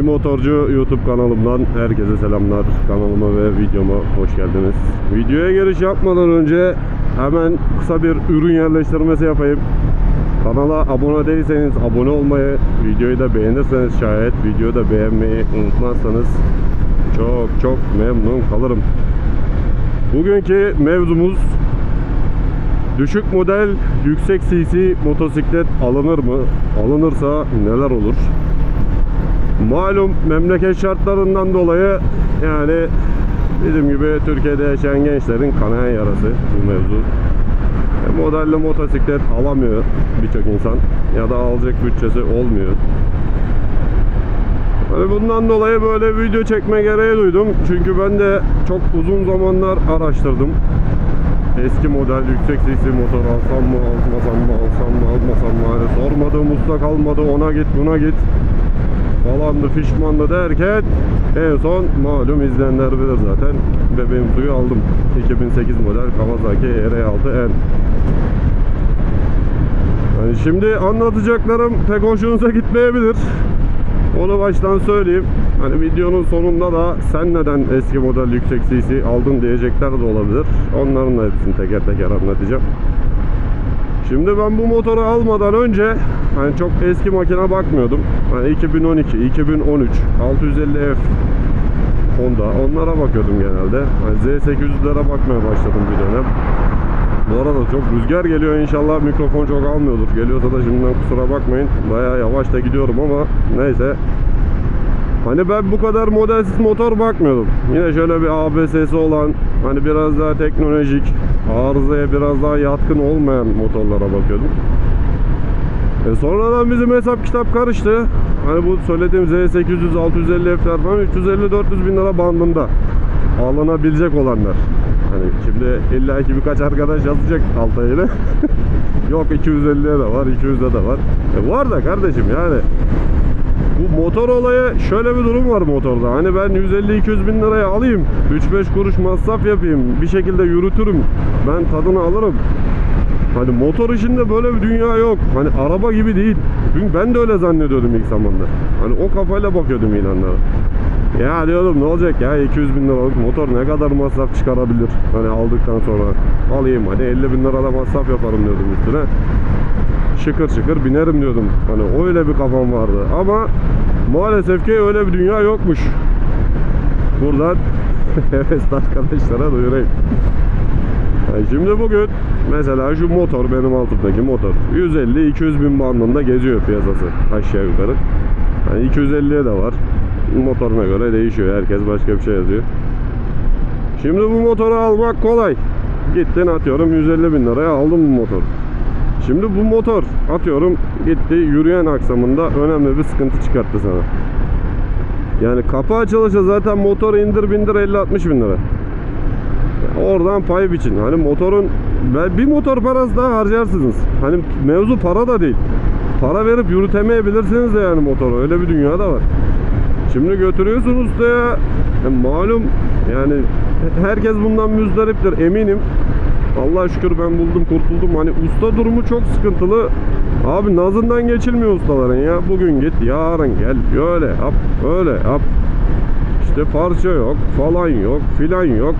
Bir Motorcu YouTube kanalımdan herkese selamlar. Kanalıma ve videoma hoş geldiniz. Videoya giriş yapmadan önce hemen kısa bir ürün yerleştirmesi yapayım. Kanala abone değilseniz abone olmayı, videoyu da beğenirseniz şayet videoyu da beğenmeyi unutmazsanız çok çok memnun kalırım. Bugünkü mevzumuz düşük model yüksek cc motosiklet alınır mı? Alınırsa neler olur? Malum memleket şartlarından dolayı yani bizim gibi Türkiye'de yaşayan gençlerin kanayan yarası bu mevzu. E, Modelli motosiklet alamıyor birçok insan ya da alacak bütçesi olmuyor. Hani bundan dolayı böyle video çekme gereği duydum. Çünkü ben de çok uzun zamanlar araştırdım. Eski model yüksek sesli motor alsam mı almasam mı alsam mı almasam mı hani sormadığım usta kalmadı ona git buna git falandı fişmandı derken en son malum izleyenler bilir zaten bebeğim suyu aldım 2008 model Kawasaki R6N yani şimdi anlatacaklarım pek hoşunuza gitmeyebilir onu baştan söyleyeyim. Hani videonun sonunda da sen neden eski model yüksek CC aldın diyecekler de olabilir. Onların da hepsini teker teker anlatacağım. Şimdi ben bu motoru almadan önce hani çok eski makine bakmıyordum. Hani 2012, 2013, 650F Honda onlara bakıyordum genelde. Hani Z800'lere bakmaya başladım bir dönem. Bu arada çok rüzgar geliyor inşallah mikrofon çok almıyordur. Geliyorsa da şimdiden kusura bakmayın. Bayağı yavaş da gidiyorum ama neyse. Hani ben bu kadar modelsiz motor bakmıyordum. Yine şöyle bir ABS'si olan hani biraz daha teknolojik, arızaya biraz daha yatkın olmayan motorlara bakıyordum. E sonradan bizim hesap kitap karıştı. Hani bu söylediğim Z800, 650 F'ler falan 350-400 bin lira bandında alınabilecek olanlar. Hani şimdi illa ki birkaç arkadaş yazacak alta yine. Yok 250'ye de var, 200'de de var. E var da kardeşim yani bu motor olayı şöyle bir durum var motorda. Hani ben 150-200 bin liraya alayım, 3-5 kuruş masraf yapayım, bir şekilde yürütürüm, ben tadını alırım. Hani motor işinde böyle bir dünya yok. Hani araba gibi değil. Çünkü ben de öyle zannediyordum ilk zamanda. Hani o kafayla bakıyordum ilanlara. Ya diyordum ne olacak ya 200 bin liralık motor ne kadar masraf çıkarabilir hani aldıktan sonra alayım hadi 50 bin lira da masraf yaparım diyordum üstüne şıkır şıkır binerim diyordum hani öyle bir kafam vardı ama maalesef ki öyle bir dünya yokmuş buradan hevesli arkadaşlara duyurayım yani şimdi bugün mesela şu motor benim altımdaki motor 150-200 bin bandında geziyor piyasası aşağı yukarı yani 250'ye de var motoruna göre değişiyor. Herkes başka bir şey yazıyor. Şimdi bu motoru almak kolay. Gittin atıyorum 150 bin liraya aldım bu motor. Şimdi bu motor atıyorum gitti yürüyen aksamında önemli bir sıkıntı çıkarttı sana. Yani kapı açılışa zaten motor indir bindir 50-60 bin lira. Oradan pay biçin. Hani motorun bir motor parası daha harcarsınız. Hani mevzu para da değil. Para verip yürütemeyebilirsiniz de yani motoru. Öyle bir dünya da var. Şimdi götürüyorsun ustaya. E, malum yani herkes bundan müzdariptir eminim. Allah şükür ben buldum kurtuldum. Hani usta durumu çok sıkıntılı. Abi nazından geçilmiyor ustaların ya. Bugün git yarın gel. Böyle yap öyle yap. İşte parça yok falan yok filan yok.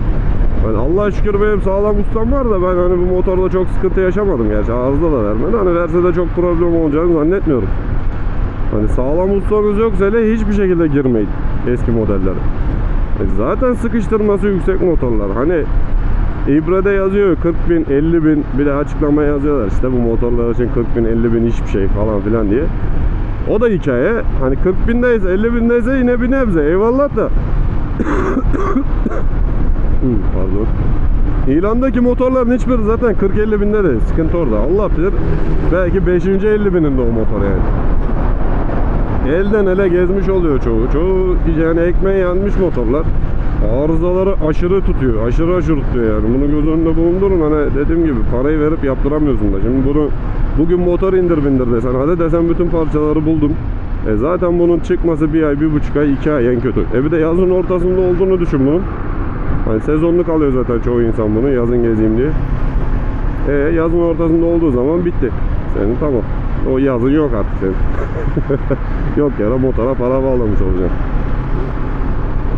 Yani Allah şükür benim sağlam ustam var da ben hani bu motorda çok sıkıntı yaşamadım gerçi arıza da vermedi. Hani verse de çok problem olacağını zannetmiyorum. Hani sağlam ustanız yoksa hele hiçbir şekilde girmeyin eski modellere. E zaten sıkıştırması yüksek motorlar. Hani İbrede yazıyor 40 bin 50 bin bir de açıklama yazıyorlar işte bu motorlar için 40 bin 50 bin hiçbir şey falan filan diye. O da hikaye. Hani 40 bindeyse 50 bindeyse yine bir nebze eyvallah da. Hmm, Pardon. İlandaki motorların hiçbiri zaten 40-50 binde de sıkıntı orada. Allah bilir. Belki 5. 50 bininde o motor yani elden ele gezmiş oluyor çoğu. Çoğu yani ekmeğe yanmış motorlar. Arızaları aşırı tutuyor. Aşırı aşırı tutuyor yani. Bunu göz önünde bulundurun. Hani dediğim gibi parayı verip yaptıramıyorsun da. Şimdi bunu bugün motor indir bindir desen. Hadi desen bütün parçaları buldum. E zaten bunun çıkması bir ay, bir buçuk ay, iki ay en kötü. E bir de yazın ortasında olduğunu düşün bunun. Hani sezonluk alıyor zaten çoğu insan bunu yazın gezeyim diye. E yazın ortasında olduğu zaman bitti. Senin tamam. O yazın yok artık senin. Yok yere motora para bağlamış olacaksın.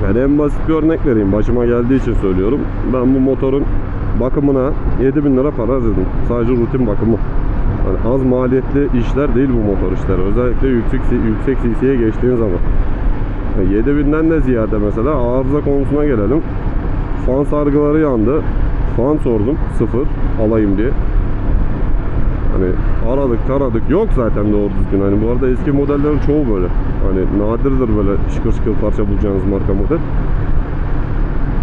Yani en basit bir örnek vereyim. Başıma geldiği için söylüyorum. Ben bu motorun bakımına 7000 lira para harcadım. Sadece rutin bakımı. Yani az maliyetli işler değil bu motor işleri. Özellikle yüksek yüksek CC'ye geçtiğin zaman. Yani 7000'den de ziyade mesela arıza konusuna gelelim. Fan sargıları yandı. Fan sordum. Sıfır. Alayım diye. Hani aradık taradık yok zaten doğru düzgün. Hani bu arada eski modellerin çoğu böyle. Hani nadirdir böyle şıkır şıkır parça bulacağınız marka model.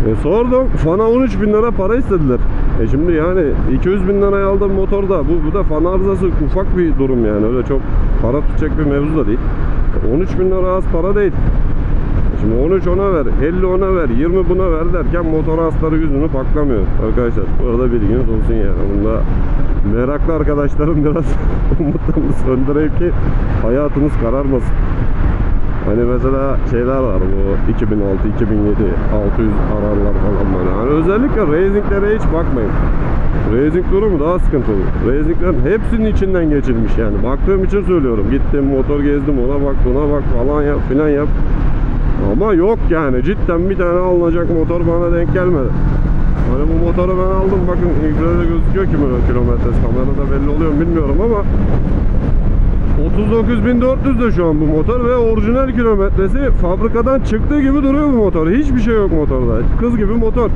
E sordum. Fana 13 bin lira para istediler. E şimdi yani 200 bin liraya aldığım motorda bu, bu da fan arızası ufak bir durum yani. Öyle çok para tutacak bir mevzu da değil. E 13 bin lira az para değil. Şimdi 13 ona ver, 50 ona ver, 20 buna ver derken motor hasları yüzünü paklamıyor arkadaşlar. Bu arada bilginiz olsun yani. Bunda meraklı arkadaşlarım biraz umutlarını söndüreyim ki hayatınız kararmasın. Hani mesela şeyler var bu 2006, 2007, 600 ararlar falan böyle. Hani özellikle racinglere hiç bakmayın. Racing durumu daha sıkıntılı. Racinglerin hepsinin içinden geçilmiş yani. Baktığım için söylüyorum. Gittim motor gezdim ona bak buna bak falan yap filan yap. Ama yok yani cidden bir tane alınacak motor bana denk gelmedi. Hani bu motoru ben aldım bakın İbrahim'de gözüküyor ki böyle kilometresi kamerada belli oluyor bilmiyorum ama 39.400 de şu an bu motor ve orijinal kilometresi fabrikadan çıktığı gibi duruyor bu motor. Hiçbir şey yok motorda. Kız gibi motor.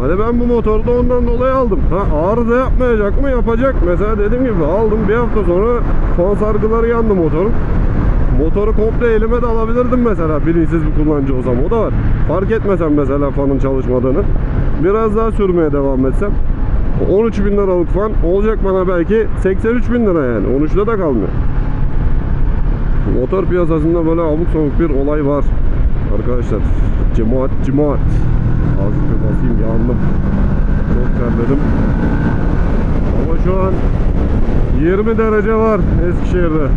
Hani ben bu motoru da ondan dolayı aldım. Ha arıza yapmayacak mı? Yapacak. Mesela dediğim gibi aldım bir hafta sonra fan sargıları yandı motorun. Motoru komple elime de alabilirdim mesela bilinçsiz bir kullanıcı olsam o da var. Fark etmesem mesela fanın çalışmadığını. Biraz daha sürmeye devam etsem 13 bin liralık fan olacak bana belki 83 bin lira yani 13'te de kalmıyor. Motor piyasasında böyle abuk sabuk bir olay var arkadaşlar. Cemaat cemaat. Azıcık bir basayım yandım. Çok terledim. Ama şu an 20 derece var Eskişehir'de.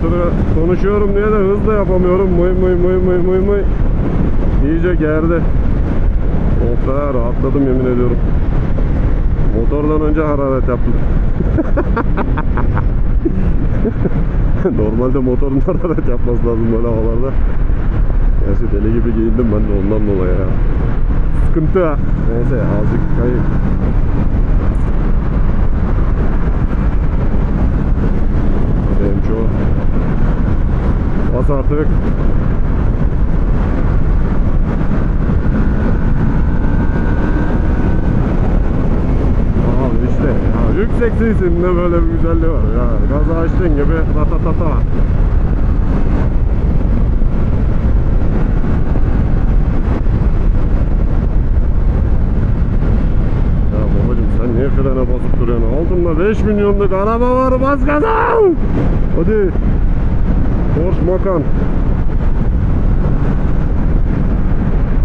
Ötürü konuşuyorum diye de hız da yapamıyorum. Mıy mıy mıy mıy mıy mıy. İyice gerdi. Be rahatladım yemin ediyorum. Motordan önce hararet yaptım. Normalde motorun hararet yapması lazım böyle havalarda. Gerçi deli gibi giyindim ben de ondan dolayı ya. Sıkıntı. Neyse azıcık kayıp. Benim şu Bas artık. Abi işte ya yüksek sesinde böyle bir güzelliği var ya. Gazı açtığın gibi ratatata. Altında 5 milyonluk araba var bas gaza! Hadi. Porsche Macan.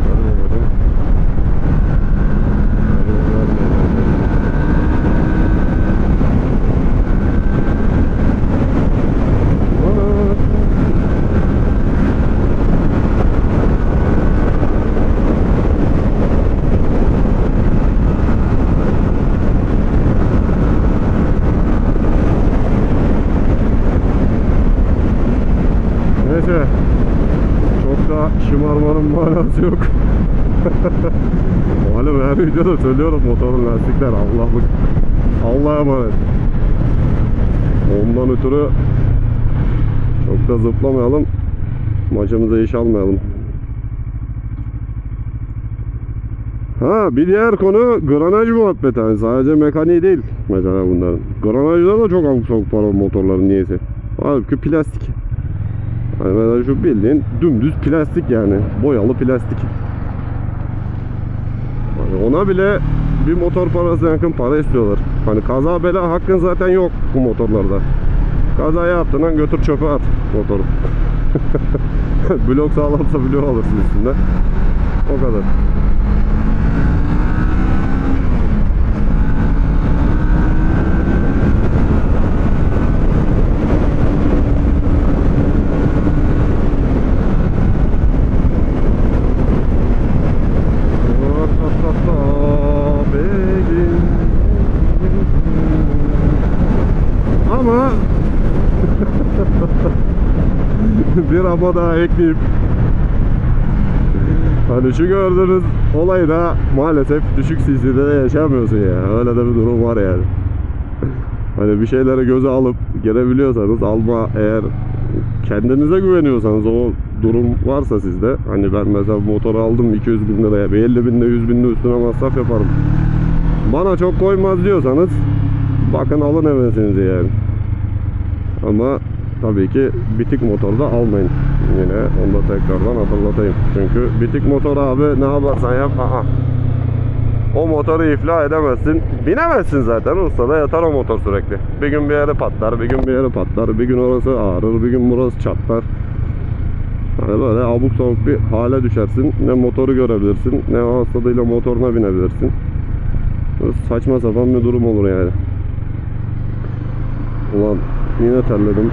Hadi babacım. Hadi bakalım. Ana. Neyse. Çok da şımarmanın manası yok. Malum her videoda söylüyorum motorun lastikler Allah'lık. Allah'a emanet. Ondan ötürü çok da zıplamayalım. Maçımıza iş almayalım. Ha bir diğer konu granaj muhabbeti. Yani sadece mekaniği değil mesela bunların. Granajlar da çok sabuk para motorların niyeyse. Halbuki plastik. Mesela şu bildiğin dümdüz plastik yani. Boyalı plastik. Hani ona bile bir motor parası yakın para istiyorlar. Hani kaza bela hakkın zaten yok bu motorlarda. Kaza yaptın lan götür çöpe at motoru. Blok sağlamsa blok alırsın üstünde. O kadar. bir ama daha ekleyip Hani şu gördüğünüz olayı da maalesef düşük CC'de de yaşamıyorsun ya. Öyle de bir durum var yani. Hani bir şeyleri göze alıp gelebiliyorsanız alma eğer kendinize güveniyorsanız o durum varsa sizde hani ben mesela motoru aldım 200 bin liraya bir 50 bin de 100 bin de üstüne masraf yaparım. Bana çok koymaz diyorsanız bakın alın hevesinizi yani. Ama tabii ki bitik motorda almayın. Yine onu da tekrardan hatırlatayım. Çünkü bitik motor abi ne yaparsan yap aha. O motoru iflah edemezsin. Binemezsin zaten. Ustada yatar o motor sürekli. Bir gün bir yere patlar, bir gün bir yere patlar. Bir gün orası ağrır, bir gün burası çatlar. Hani böyle abuk sabuk bir hale düşersin. Ne motoru görebilirsin, ne o tadıyla motoruna binebilirsin. Böyle saçma sapan bir durum olur yani. Ulan yine terledim.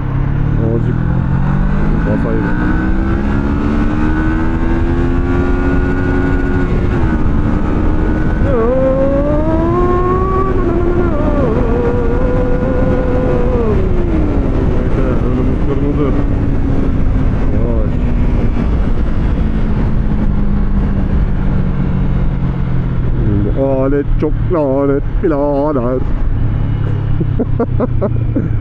Yavaş. Bu alet çok lanet birader. Allah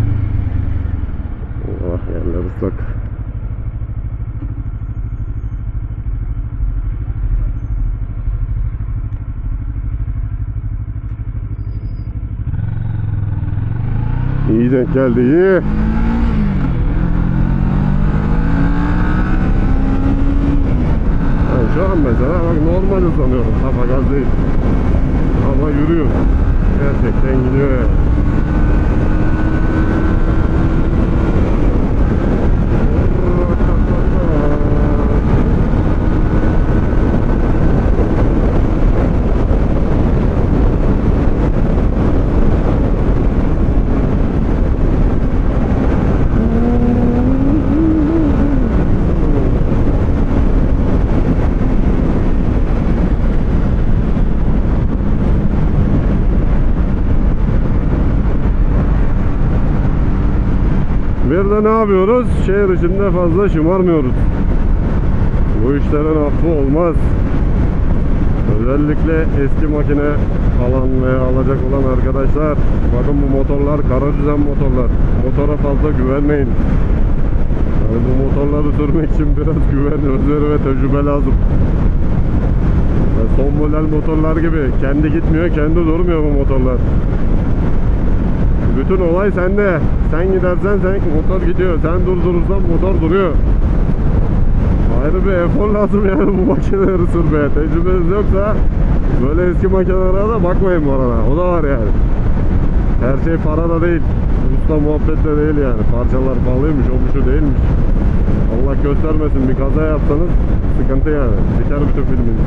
yerler ıslak. İyi denk geldi iyi. Yani şu an mesela bak normal sanıyorum kafa gaz değil. Ama yürüyor. Gerçekten gidiyor yani. Bir de ne yapıyoruz? Şehir içinde fazla şımarmıyoruz. Bu işlerin affı olmaz. Özellikle eski makine alan veya alacak olan arkadaşlar bakın bu motorlar kara düzen motorlar. Motora fazla güvenmeyin. Yani bu motorları sürmek için biraz güven, özveri ve tecrübe lazım. Yani son model motorlar gibi kendi gitmiyor, kendi durmuyor bu motorlar. Bütün olay sende. Sen gidersen sen motor gidiyor. Sen durdurursan motor duruyor. Ayrı bir efor lazım yani bu makineleri sürmeye. Tecrübeniz yoksa böyle eski makinelere de bakmayın bu arada. O da var yani. Her şey para da değil. Usta muhabbet de değil yani. Parçalar pahalıymış, o şu değilmiş. Allah göstermesin bir kaza yapsanız sıkıntı yani. Biter bütün filminiz.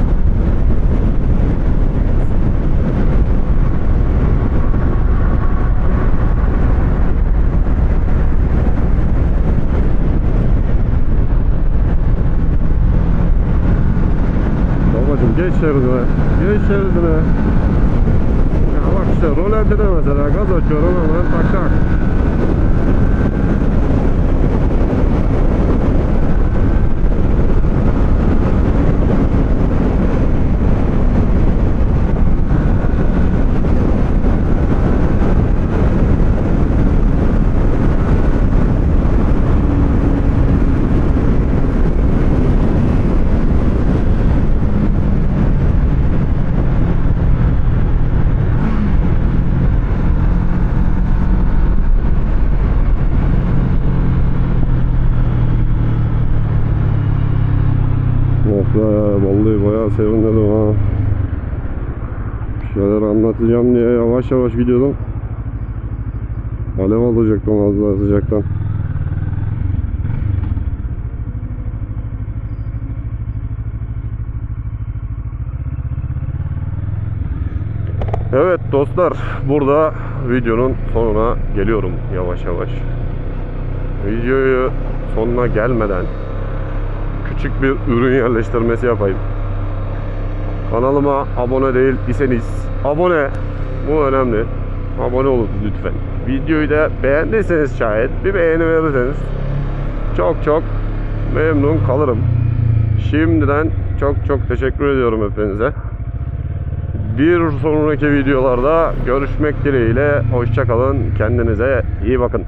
Babacım geç şeridine. Geç şeridine. Ya bak işte rolante de mesela gaz açıyorum hemen tak tak. Oh be vallahi bayağı sevindim ha. Bir şeyler anlatacağım diye yavaş yavaş gidiyordum. Alev alacaktım az daha sıcaktan. Evet dostlar burada videonun sonuna geliyorum yavaş yavaş. Videoyu sonuna gelmeden küçük bir ürün yerleştirmesi yapayım. Kanalıma abone değil iseniz abone bu önemli. Abone olun lütfen. videoyu da beğendiyseniz şayet bir beğeni verirseniz çok çok memnun kalırım. Şimdiden çok çok teşekkür ediyorum hepinize. Bir sonraki videolarda görüşmek dileğiyle. Hoşçakalın. Kendinize iyi bakın.